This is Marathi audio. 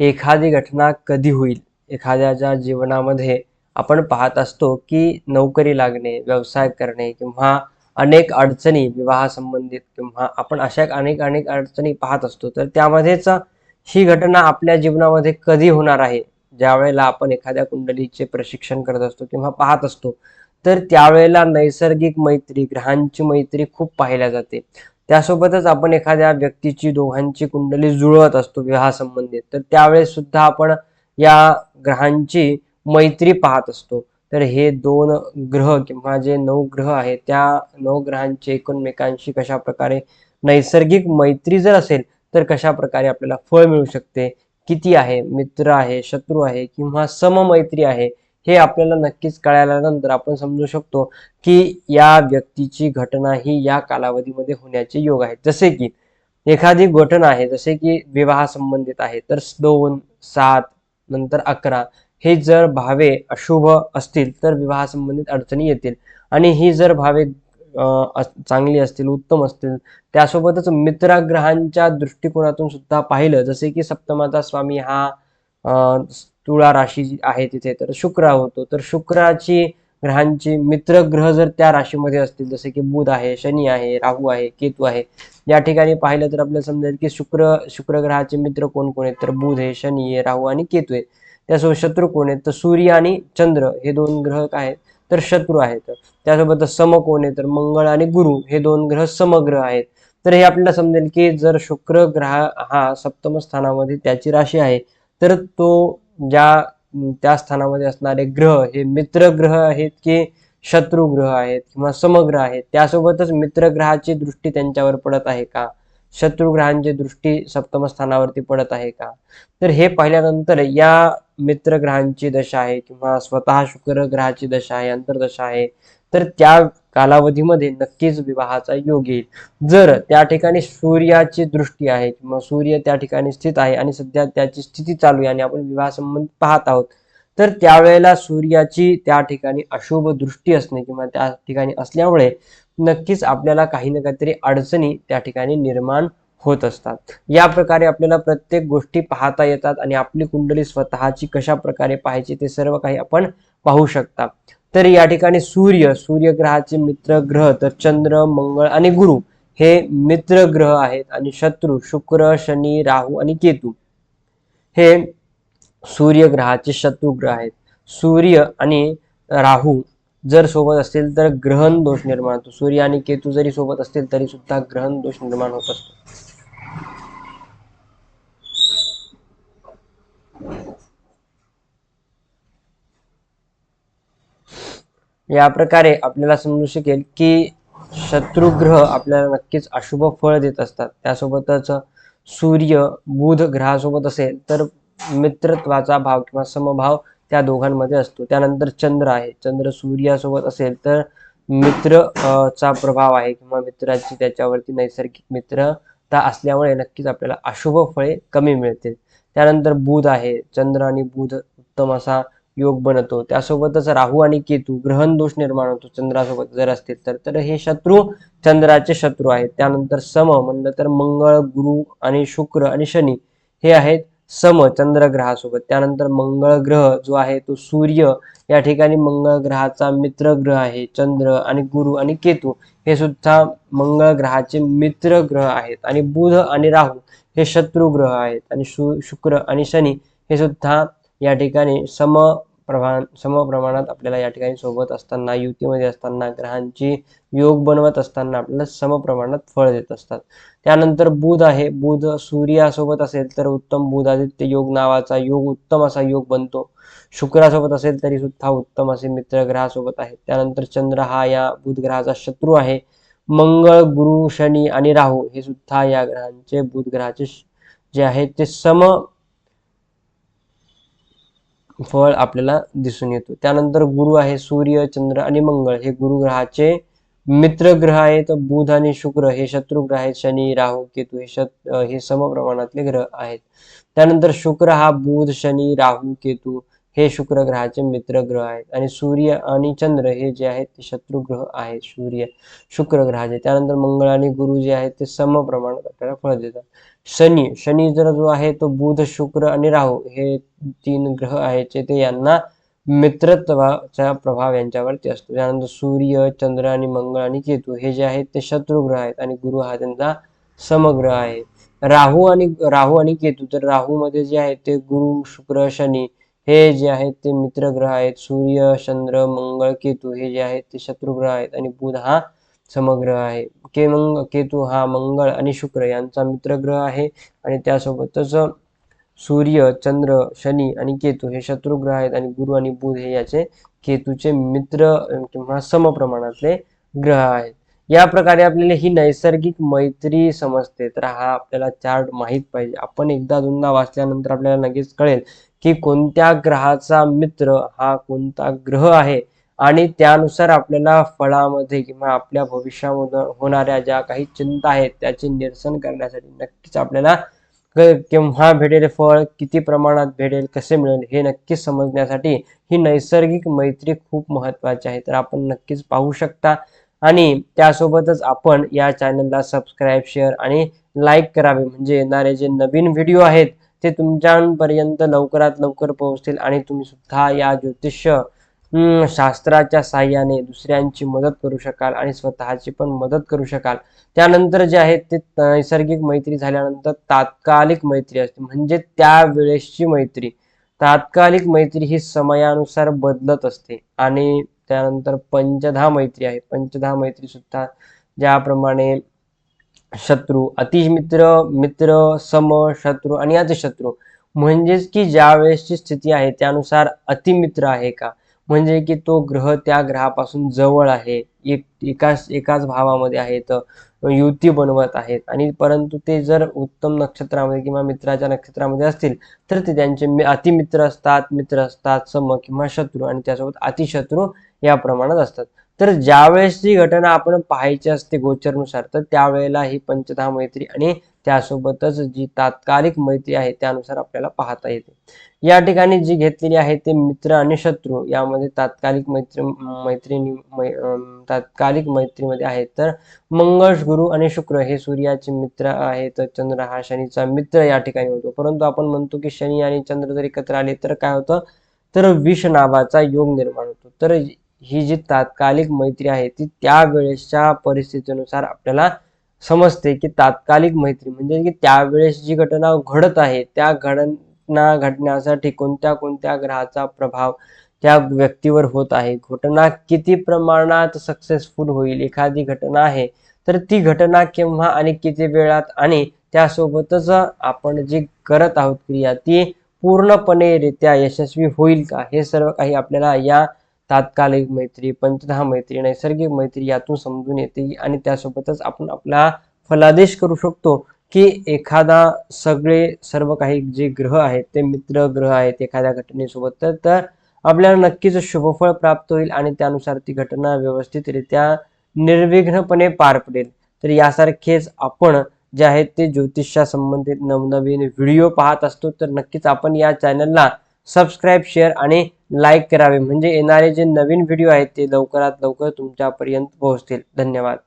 एखादी घटना कधी होईल? एखाद्याच्या जीवनामध्ये आपण पाहत असतो की नोकरी लागणे व्यवसाय करणे किंवा अनेक अडचणी विवाहासंबंधित किंवा आपण अशा अनेक अनेक अडचणी पाहत असतो. तर त्यामध्येच ही घटना आपल्या जीवनामध्ये कधी होणार आहे? ज्या वेळेला आपण एखाद्या कुंडलीचे प्रशिक्षण करत असतो किंवा पाहत असतो तर त्यावेळेला नैसर्गिक मैत्री ग्रहांची मैत्री खूप पाहिल्या जाते. त्यासोबतच आपण एखाद्या व्यक्तीची दोघांची कुंडली जुळवत असतो विवाहासंबंधित तर त्यावेळेस सुद्धा आपण या ग्रहांची मैत्री पाहत असतो. तर हे दोन ग्रह किंवा जे नऊ ग्रह आहेत त्या नऊ ग्रहांची एकमेकांशी कशा प्रकारे नैसर्गिक मैत्री जर असेल तर कशा प्रकारे आपल्याला फळ मिळू शकते? किती आहे? मित्र आहे? शत्रू आहे? किंवा सममैत्री आहे? हे आपल्याला नक्कीच कळाल्यानंतर आपण समजू शकतो की या व्यक्तीची घटना ही या कालावधीमध्ये होण्याचे योग आहेत. जसे की एखादी घटना आहे जसे की विवाह संबंधित आहे तर दोन सात नंतर अकरा हे जर भावे अशुभ असतील तर विवाह संबंधित अडचणी येतील. आणि ही जर भावे चांगली असतील उत्तम असतील त्यासोबतच मित्रग्रहांच्या दृष्टिकोनातून सुद्धा पाहिलं जसे की सप्तमाचा स्वामी हा तुळा राशी आहे तिथे तर शुक्र होतो. तर शुक्राची ग्रहांची मित्र ग्रह जर त्या राशीमध्ये असतील जसे की बुध आहे शनी आहे राहू आहे केतू आहे या ठिकाणी पाहिलं तर आपल्याला समजेल की शुक्र शुक्र ग्रहाचे मित्र कोण कोण आहेत? तर बुध आहे शनी आहे राहू आणि केतू आहे त्यासोबत शत्रू कोण आहेत? तर सूर्य आणि चंद्र हे दोन ग्रह काय आहेत तर शत्रू आहेत. त्यासोबत सम कोण आहे तर मंगळ आणि गुरु हे दोन ग्रह समग्रह आहेत. तर हे आपल्याला समजेल की जर शुक्र ग्रह हा सप्तम स्थानामध्ये त्याची राशी आहे तर तो ज्या त्या स्थानामध्ये असणारे ग्रह हे मित्र ग्रह आहेत की शत्रू ग्रह आहेत किंवा समग्रह आहेत? त्यासोबतच मित्र ग्रहाची दृष्टी त्यांच्यावर पडत आहे का? शत्रू ग्रहांची दृष्टी सप्तम स्थानावरती पडत आहे का? तर हे पाहिल्यानंतर या मित्र ग्रहांची दशा आहे किंवा स्वतः शुक्र ग्रहाची दशा आहे अंतर्दशा आहे. तर त्या कालावधीमध्ये नक्कीच विवाहाचा योग येईल. जर त्या ठिकाणी सूर्याची दृष्टी आहे किंवा सूर्य त्या ठिकाणी स्थित आहे आणि सध्या त्याची स्थिती चालू आहे आणि आपण विवाह संबंध पाहत आहोत तर त्यावेळेला सूर्याची त्या ठिकाणी अशुभ दृष्टी असणे किंवा त्या ठिकाणी असल्यामुळे नक्कीच आपल्याला काही ना काहीतरी अडचणी त्या ठिकाणी निर्माण होत असतात. या प्रकारे आपल्याला प्रत्येक गोष्टी पाहता येतात आणि आपली कुंडली स्वतःची कशा प्रकारे पाहायची ते सर्व काही आपण पाहू शकता. तर या ठिकाणी सूर्य सूर्यग्रहाचे मित्र ग्रह तर चंद्र मंगळ आणि गुरु हे मित्र ग्रह आहेत. आणि शत्रू शुक्र शनी राहू आणि केतू हे सूर्यग्रहाचे शत्रू ग्रह आहेत. सूर्य आणि राहू जर सोबत असतील तर ग्रहण दोष निर्माण होतो. सूर्य आणि केतू जरी सोबत असतील तरी सुद्धा ग्रहण दोष निर्माण होत असतो. या प्रकारे आपल्याला समजू शकेल की शत्रुग्रह आपल्याला नक्कीच अशुभ फळ देत असतात. त्यासोबतच सूर्य बुध ग्रहासोबत असेल तर मित्रत्वाचा भाव किंवा समभाव त्या दोघांमध्ये असतो. त्यानंतर चंद्र आहे. चंद्र सूर्यासोबत असेल तर मित्र चा प्रभाव आहे किंवा मित्राची त्याच्यावरती नैसर्गिक मित्रता असल्यामुळे नक्कीच आपल्याला अशुभ फळे कमी मिळतील. त्यानंतर बुध आहे. चंद्र आणि बुध उत्तम असा योग बनतो. त्यासोबतच राहू आणि केतू ग्रहण दोष निर्माण होतो चंद्रासोबत जर असतील तर. तर हे शत्रू चंद्राचे शत्रू आहेत. त्यानंतर सम म्हणलं तर मंगळ गुरु आणि शुक्र आणि शनी हे आहेत सम चंद्रग्रहासोबत. त्यानंतर मंगळ ग्रह जो आहे तो सूर्य या ठिकाणी मंगळ ग्रहाचा मित्र ग्रह आहे. चंद्र आणि गुरु आणि केतू हे सुद्धा मंगळ ग्रहाचे मित्र ग्रह आहेत. आणि बुध आणि राहू हे शत्रू ग्रह आहेत. आणि शु शुक्र आणि शनी हे सुद्धा या ठिकाणी सम प्रमाण सम प्रमाणात आपल्याला या ठिकाणी सोबत असताना युतीमध्ये असताना ग्रहांची योग बनवत असताना आपल्याला सम प्रमाणात फळ देत असतात. त्यानंतर बुध आहे. बुध सूर्यासोबत असेल तर उत्तम बुध आदित्य योग नावाचा योग उत्तम असा योग बनतो. शुक्रासोबत असेल तरी सुद्धा उत्तम असे मित्र ग्रहासोबत आहे त्यानंतर चंद्र हा या बुध ग्रहाचा शत्रू आहे. मंगळ गुरु शनी आणि राहू हे सुद्धा या ग्रहांचे बुध ग्रहाचे जे आहेत ते सम फळ आपल्याला दिसून येतो. त्यानंतर गुरु आहे सूर्य चंद्र आणि मंगळ. हे गुरु ग्रहाचे मित्र ग्रह आहेत. बुध आणि शुक्र हे शत्रू ग्रह आहेत. शनी राहू केतू हे शत हे समप्रमाणातले ग्रह आहेत. त्यानंतर शुक्र हा बुध शनी राहू केतू हे शुक्र ग्रहाचे मित्र ग्रह आहेत. आणि सूर्य आणि चंद्र हे जे आहेत ते शत्रुग्रह आहेत. सूर्य शुक्र ग्रहाचे त्यानंतर मंगळ आणि गुरु जे आहेत ते सम प्रमाणात आपल्याला फळ देतात. शनी शनी जर जो आहे तो बुध शुक्र आणि राहू हे तीन ग्रह आहेत ते यांना मित्रत्वाचा प्रभाव यांच्यावरती असतो त्यानंतर सूर्य चंद्र आणि मंगळ आणि केतू हे जे आहेत ते शत्रुग्रह आहेत आणि गुरु हा त्यांचा समग्रह आहे. राहू आणि राहू आणि केतू तर राहू मध्ये जे आहे ते गुरु शुक्र शनी हे जे आहेत ते मित्र ग्रह आहेत. सूर्य चंद्र मंगळ केतू हे जे आहेत ते शत्रुग्रह आहेत आणि बुध हा समग्रह आहे. के मंग केतू हा मंगळ आणि शुक्र यांचा मित्रग्रह आहे आणि त्यासोबतच सूर्य चंद्र शनी आणि केतू हे शत्रुग्रह आहेत आणि गुरु आणि बुध हे याचे केतूचे मित्र किंवा समप्रमाणातले ग्रह आहेत. या प्रकारे आपल्याला ही नैसर्गिक मैत्री समजते. तर हा आपल्याला चार्ट माहीत पाहिजे. आपण एकदा दोनदा वाचल्यानंतर आपल्याला लगेच कळेल की कोणत्या ग्रहाचा मित्र हा कोणता ग्रह आहे आणि त्यानुसार आपल्याला फळामध्ये किंवा आपल्या भविष्यामध्ये होणाऱ्या ज्या काही चिंता आहेत त्याचे निरसन करण्यासाठी नक्कीच आपल्याला क- केव्हा भेटेल फळ किती प्रमाणात भेटेल कसे मिळेल हे नक्कीच समजण्यासाठी ही नैसर्गिक मैत्री खूप महत्वाची आहे. तर आपण नक्कीच पाहू शकता. आणि त्यासोबतच आपण या चॅनलला सबस्क्राईब शेअर आणि लाईक करावे. म्हणजे येणारे जे नवीन व्हिडिओ आहेत ते तुमच्यापर्यंत लवकरात लवकर पोहोचतील आणि तुम्ही सुद्धा या ज्योतिष्य शास्त्राच्या साह्याने दुसऱ्यांची मदत करू शकाल आणि स्वतःची पण मदत करू शकाल. त्यानंतर जे आहे ते नैसर्गिक मैत्री झाल्यानंतर तात्कालिक मैत्री असते. म्हणजे त्यावेळेसची मैत्री. तात्कालिक मैत्री ही समयानुसार बदलत असते आणि त्यानंतर पंचधा मैत्री आहे. पंचधा मैत्री सुद्धा ज्याप्रमाणे शत्रू अतिमित्र मित्र सम शत्रू आणि अतिशत्रू. म्हणजेच की ज्या वेळेसची स्थिती आहे त्यानुसार अतिमित्र आहे का? म्हणजे की तो ग्रह त्या ग्रहापासून जवळ आहे. एक एकाच एकाच भावामध्ये आहेत युती बनवत आहेत. आणि परंतु ते जर उत्तम नक्षत्रामध्ये किंवा मित्राच्या नक्षत्रामध्ये असतील तर ते त्यांचे अतिमित्र असतात मित्र असतात सम किंवा शत्रू. आणि त्यासोबत अतिशत्रू या प्रमाणात असतात. तर ज्यावेळेस जी घटना आपण पाहायची असते गोचरनुसार तर त्यावेळेला ही पंचधा मैत्री आणि त्यासोबतच जी तात्कालिक मैत्री आहे त्यानुसार आपल्याला पाहता येते. या ठिकाणी जी घेतलेली आहे ते मित्र आणि शत्रू यामध्ये तात्कालिक मैत्री मैत्रिणी मै तात्कालिक मैत्रीमध्ये आहेत. तर मंगळ गुरु आणि शुक्र हे सूर्याचे मित्र आहेत चंद्र हा शनीचा मित्र या ठिकाणी होतो. परंतु आपण म्हणतो की शनी आणि चंद्र जर एकत्र आले तर काय होतं? तर विष नावाचा योग निर्माण होतो. तर ही जी तात्कालिक मैत्री आहे ती त्यावेळेसच्या परिस्थितीनुसार आपल्याला समजते की तात्कालिक मैत्री म्हणजे की त्यावेळेस जी घटना घडत आहे त्या घटना घडण्यासाठी कोणत्या कोणत्या ग्रहाचा प्रभाव त्या व्यक्तीवर होत आहे घटना किती प्रमाणात सक्सेसफुल होईल एखादी घटना आहे तर ती घटना केव्हा आणि किती वेळात आणि त्यासोबतच आपण जी करत आहोत क्रिया ती पूर्णपणे रित्या यशस्वी होईल का? हे सर्व काही आपल्याला या तात्कालिक मैत्री पंचदहा मैत्री नैसर्गिक मैत्री यातून समजून येते आणि त्यासोबतच आपण आपला फलादेश करू शकतो की एखादा सगळे सर्व काही जे ग्रह आहेत ते मित्र ग्रह आहेत एखाद्या घटनेसोबत तर तर आपल्याला नक्कीच शुभफळ प्राप्त होईल आणि त्यानुसार ती घटना व्यवस्थितरित्या निर्विघ्नपणे पार पडेल. तर यासारखेच आपण जे आहेत ते ज्योतिषा संबंधित नवनवीन व्हिडिओ पाहत असतो तर नक्कीच आपण या चॅनलला सबस्क्राईब शेअर आणि लाईक करावे. म्हणजे येणारे जे नवीन व्हिडिओ आहेत ते लवकरात लवकर तुमच्यापर्यंत पोहोचतील. धन्यवाद.